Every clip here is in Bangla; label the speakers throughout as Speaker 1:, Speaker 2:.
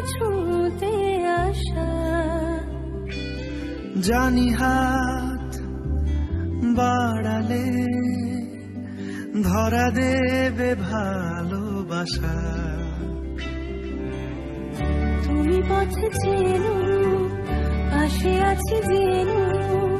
Speaker 1: ছুঁতে আসা।
Speaker 2: জানি হাত বাড়ালে ধরা দেবে ভালোবাসা।
Speaker 1: তুমি পথে চেনো পাশে আছি জেনো।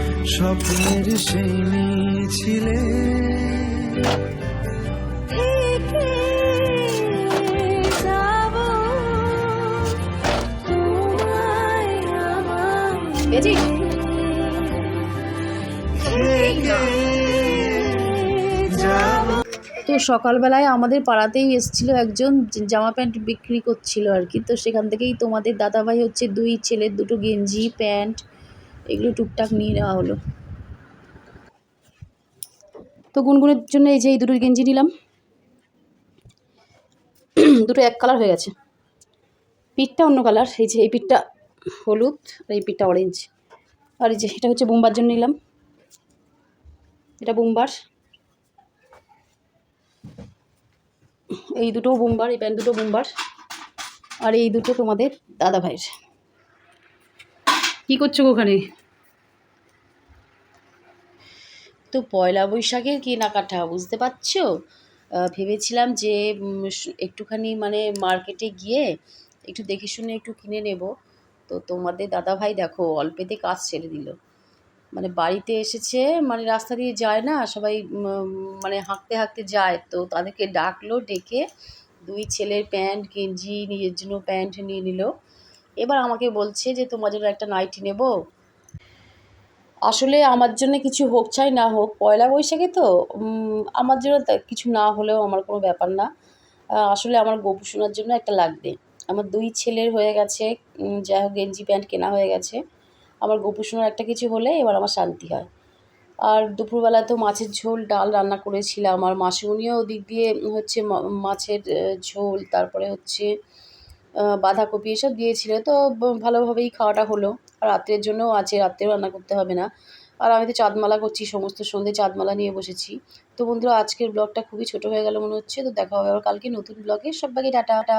Speaker 2: স্বপ্নের সেই
Speaker 3: বেজি? তো সকালবেলায় আমাদের পাড়াতেই এসেছিল একজন জামা প্যান্ট বিক্রি করছিল আর কি। তো সেখান থেকেই তোমাদের দাদাভাই হচ্ছে দুই ছেলের দুটো গেঞ্জি প্যান্ট এগুলো টুকটাক নিয়ে নেওয়া হলো। তো গুনগুনের জন্য এই যে এই দুটো গেঞ্জি নিলাম। দুটো এক কালার হয়ে গেছে। পিঠটা অন্য কালার এই যে এই পিঠটা হলুদ আর এই পিঠটা অরেঞ্জ আর এই যে এটা হচ্ছে বোম্বার জন্য নিলাম। এটা বোম্বার। এই দুটো বোম্বার, এই প্যান্ট দুটো বোম্বার। আর এই দুটো তোমাদের দাদা ভাইয়ের। কী করছ ওখানে? তো পয়লা বৈশাখের কেনাকাটা, বুঝতে পারছ? ভেবেছিলাম যে একটুখানি মানে মার্কেটে গিয়ে একটু দেখে শুনে একটু কিনে নেব। তো তোমাদের দাদা ভাই দেখো, অল্পেতে কাজ ছেড়ে দিল। মানে বাড়িতে এসেছে মানে রাস্তা দিয়ে যায় না, সবাই মানে হাঁকতে হাঁকতে যায়। তো তাদেরকে ডাকলো, ডেকে দুই ছেলের প্যান্ট, গেঞ্জি, নিজের জন্য প্যান্ট নিয়ে নিল। এবার আমাকে বলছে যে, তোমার জন্য একটা নাইটি নেব। আসলে আমার জন্য কিছু হোক, চাই না হোক, পয়লা বৈশাখে তো আমার জন্য কিছু না হলেও আমার কোনো ব্যাপার না। আসলে আমার গোপু শোনার জন্য একটা লাগবে। আমার দুই ছেলের হয়ে গেছে যাই হোক, গেঞ্জি প্যান্ট কেনা হয়ে গেছে। আমার গোপু শোনার একটা কিছু হলে এবার আমার শান্তি হয়। আর দুপুরবেলা তো মাছের ঝোল, ডাল রান্না করেছিলাম। আর মাসুনিও ওদিক দিয়ে হচ্ছে মাছের ঝোল, তারপরে হচ্ছে বাঁধাকপি এসব দিয়েছিল। তো ভালোভাবেই খাওয়াটা হলো। আর রাত্রের জন্যও আছে, রাত্রেও রান্না করতে হবে না। আর আমি তো চাঁদমালা করছি, সমস্ত সন্ধে চাঁদমালা নিয়ে বসেছি। তো বন্ধুরা, আজকের ব্লগটা খুবই ছোট হয়ে গেল মনে হচ্ছে। তো দেখা হবে আবার কালকে নতুন ব্লগে। সবাইকে টাটা।